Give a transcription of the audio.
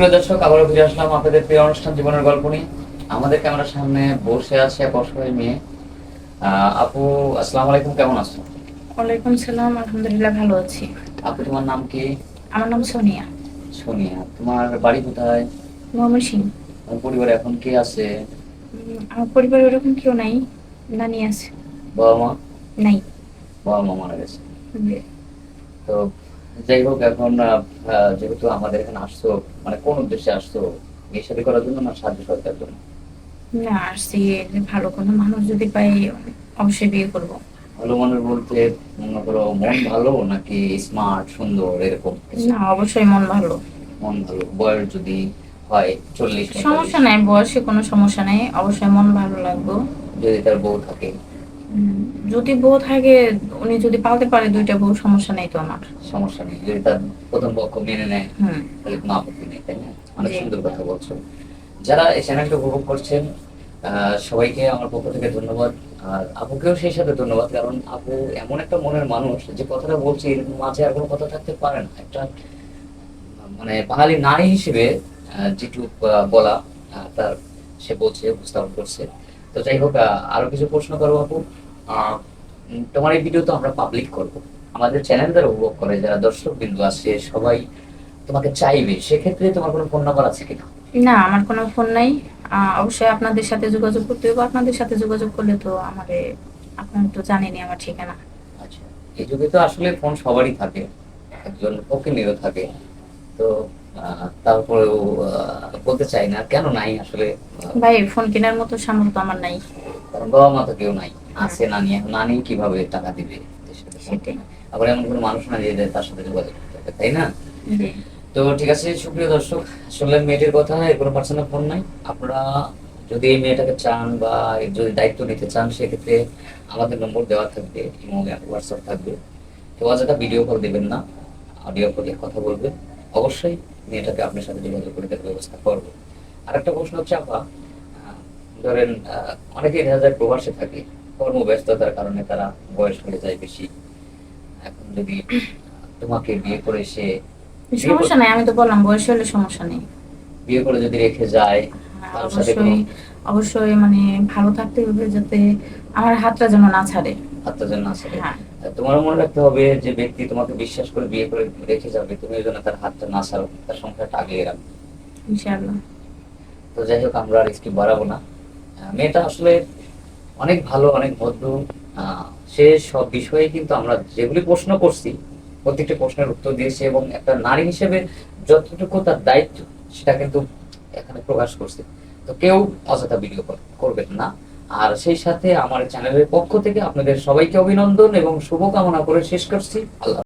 সুপ্রিয় দর্শক আবারও ফিরে আসলাম আপনাদের প্রিয় অনুষ্ঠান জীবনের গল্প নিয়ে। আমাদের ক্যামেরার সামনে বসে আছে এক অসহায় মেয়ে আপু আসসালামু আলাইকুম কেমন আছো? ওয়ালাইকুম সালাম আলহামদুলিল্লাহ ভালো আছি। আপু তোমার নাম কি? আমার নাম সোনিয়া। সোনিয়া তোমার বাড়ি কোথায়? সিং তোমার পরিবারে এখন কে আছে? আমার পরিবারে ওরকম কেউ নাই নানি আছে। বাবা মা? নাই। বাবা মা মারা গেছে। তো যাই হোক এখন যেহেতু আমাদের এখানে আসছো মানে কোন উদ্দেশ্যে আসছো? বিয়ে শাদী করার জন্য না সাহায্য সরকার জন্য? না আসছি ভালো কোনো মানুষ যদি পাই অবশ্যই বিয়ে করব। ভালো মানুষ বলতে মনে করো মন ভালো নাকি স্মার্ট সুন্দর এরকম? না অবশ্যই মন ভালো। মন ভালো। বয়স যদি হয় চল্লিশ সমস্যা নাই বয়সে কোনো সমস্যা নাই অবশ্যই মন ভালো লাগবে। যদি তার বউ থাকে? যদি বউ থাকে উনি যদি পালতে পারে দুইটা বউ সমস্যা নেই তো আমার। সমস্যা নেই যদি তার প্রথম পক্ষ মেনে নেয় তাহলে কোনো আপত্তি নেই তাই না? অনেক সুন্দর কথা বলছো। যারা এই চ্যানেলটা উপভোগ করছেন সবাইকে আমার পক্ষ থেকে ধন্যবাদ। আর আপুকেও সেই সাথে ধন্যবাদ কারণ আপু এমন একটা মনের মানুষ যে কথাটা বলছি মাঝে আর কোনো কথা থাকতে পারে না। একটা মানে বাঙালি নারী হিসেবে আহ, বলা তার সে বলছে উপস্থাপন করছে। তো যাই হোক আরও কিছু প্রশ্ন করব আপু? তোমার এই ভিডিও তো আমরা পাবলিক করব। আমাদের চ্যানেল দ্বারা উপভোগ করে যারা দর্শক বিন্দু আছে সবাই তোমাকে চাইবে। সেক্ষেত্রে তোমার কোনো ফোন নাম্বার আছে কিনা? না আমার কোনো ফোন নাই। অবশ্যই আপনাদের সাথে যোগাযোগ করতে হবে আপনাদের সাথে যোগাযোগ করলে তো আমারে আপনারা তো জানেনই আমার ঠিকানা। আচ্ছা এই যুগে তো আসলে ফোন সবারই থাকে। একজন ওকে ফকিনেরও থাকে। তো তারপরেও বলতে চাই না। কেন নাই আসলে? ভাই ফোন কেনার মতো সামর্থ্য আমার নাই। কারণ বাবা মা তো কেউ নাই। আছে নানি এখন নানি কীভাবে টাকা দিবে আবার এমন কোনো মানুষ না যে তার সাথে যোগাযোগ করতে তাই না? তো ঠিক আছে সুপ্রিয় দর্শক শুনলেন মেয়েটির কথা এর কোনো পার্সোনাল ফোন নাই। আপনারা যদি এই মেয়েটাকে চান বা যদি দায়িত্ব নিতে চান সেক্ষেত্রে আমাদের নম্বর দেওয়া থাকবে এবং হোয়াটসঅ্যাপ থাকবে। তো অযথা ভিডিও কল দেবেন না অডিও কলে কথা বলবেন। অবশ্যই মেয়েটাকে আপনার সাথে যোগাযোগ করে দেওয়ার ব্যবস্থা করব। আর একটা প্রশ্ন হচ্ছে আপা ধরেন আহ, অনেকেই দেখা যায় প্রবাসে থাকে। কর্মব্যস্ততার কারণে তারা বয়স হয়ে যায় বেশি। এখন যদি তোমাকে বিয়ে করে সে সমস্যা নাই আমি তো বললাম বয়স হলে সমস্যা নেই। বিয়ে করে যদি রেখে যায় হ্যাঁ, অবশ্যই অবশ্যই মানে ভালো থাকতে হবে যাতে আমার হাতটা যেন না ছাড়ে। আত্মজন না ছেড়ে। হ্যাঁ। তোমার মনে রাখতে হবে যে ব্যক্তি তোমাকে বিশ্বাস করে বিয়ে করে রেখে যাবে তুমি ওই জন্য তার হাতটা না ছাড়ো তার সংসারটা আগলিয়ে রাখবে ইনশাআল্লাহ। তো যাই হোক আমরা আর স্কিপ বাড়াবো না। মেয়েটা আসলে অনেক ভালো, অনেক ভদ্র সে সব বিষয়ে কিন্তু আমরা যেগুলি প্রশ্ন করছি, প্রত্যেকটি প্রশ্নের উত্তর দিয়েছে এবং একটা নারী হিসেবে যতটুকু তার দায়িত্ব, সেটা কিন্তু এখানে প্রকাশ করছে। তো কেউ অযথা ভিডিও করবেন না। আর সেই সাথে আমার চ্যানেলের পক্ষ থেকে আপনাদের সবাইকে অভিনন্দন এবং শুভকামনা করে শেষ করছি। আল্লাহ